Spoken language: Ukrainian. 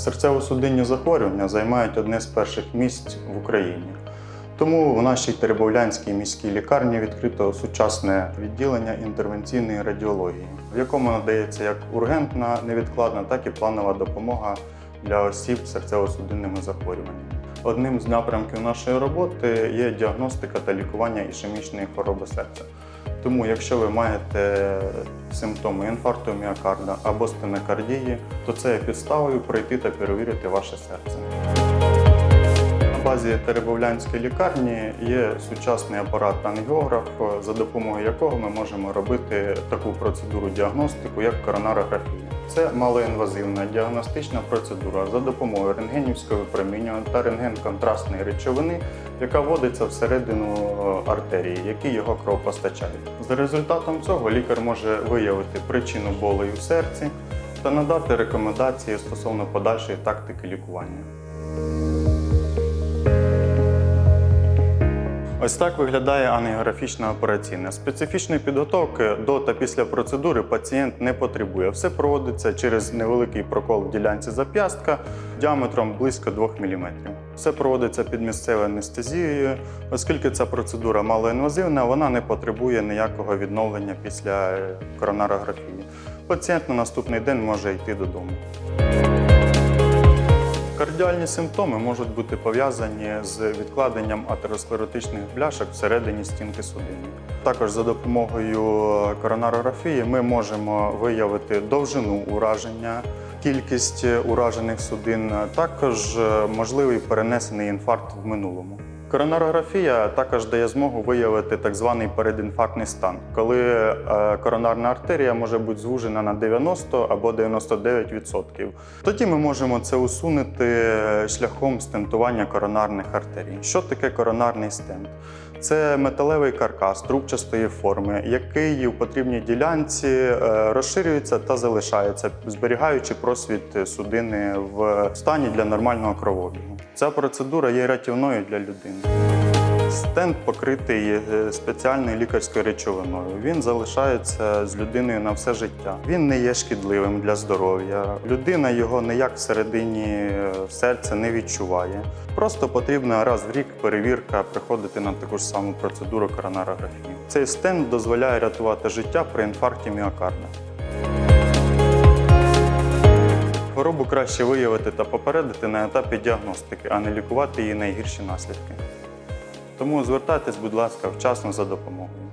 Серцево-судинні захворювання займають одне з перших місць в Україні. Тому в нашій Теребовлянській міській лікарні відкрито сучасне відділення інтервенційної радіології, в якому надається як ургентна, невідкладна, так і планова допомога для осіб з серцево-судинними захворюваннями. Одним з напрямків нашої роботи є діагностика та лікування ішемічної хвороби серця. Тому, якщо ви маєте симптоми інфаркту міокарда або стенокардії, то це є підставою прийти та перевірити ваше серце. На базі Теребовлянської лікарні є сучасний апарат ангіограф, за допомогою якого ми можемо робити таку процедуру діагностику, як коронарографія. Це малоінвазивна діагностична процедура за допомогою рентгенівського випромінювання та рентген-контрастної речовини, яка вводиться всередину артерії, які його кров постачають. За результатом цього лікар може виявити причину болю в серці та надати рекомендації стосовно подальшої тактики лікування. Ось так виглядає ангіографічна операційна. Специфічної підготовки до та після процедури пацієнт не потребує. Все проводиться через невеликий прокол в ділянці зап'ястка діаметром близько 2 мм. Все проводиться під місцевою анестезією, оскільки ця процедура малоінвазивна, вона не потребує ніякого відновлення після е, коронарографії. Пацієнт на наступний день може йти додому. Кардіальні симптоми можуть бути пов'язані з відкладенням атеросклеротичних бляшок всередині стінки судини. Також за допомогою коронарографії ми можемо виявити довжину ураження, кількість уражених судин, також можливий перенесений інфаркт в минулому. Коронарографія також дає змогу виявити так званий передінфарктний стан, коли е, коронарна артерія може бути звужена на 90 або 99%. Тоді ми можемо це усунути шляхом стентування коронарних артерій. Що таке коронарний стент? Це металевий каркас трубчастої форми, який в потрібній ділянці е, розширюється та залишається, зберігаючи просвіт судини в стані для нормального кровообігу. Ця процедура є рятівною для людини. Стенд покритий е, спеціальною лікарською речовиною. Він залишається з людиною на все життя. Він не є шкідливим для здоров'я. Людина його ніяк всередині е, серця не відчуває. Просто потрібно раз в рік перевірка приходити на таку ж саму процедуру коронарографії. Цей стенд дозволяє рятувати життя при інфаркті міокарда. Хворобу краще виявити та попередити на етапі діагностики, а не лікувати її найгірші наслідки. Тому звертайтесь, будь ласка, вчасно за допомогою.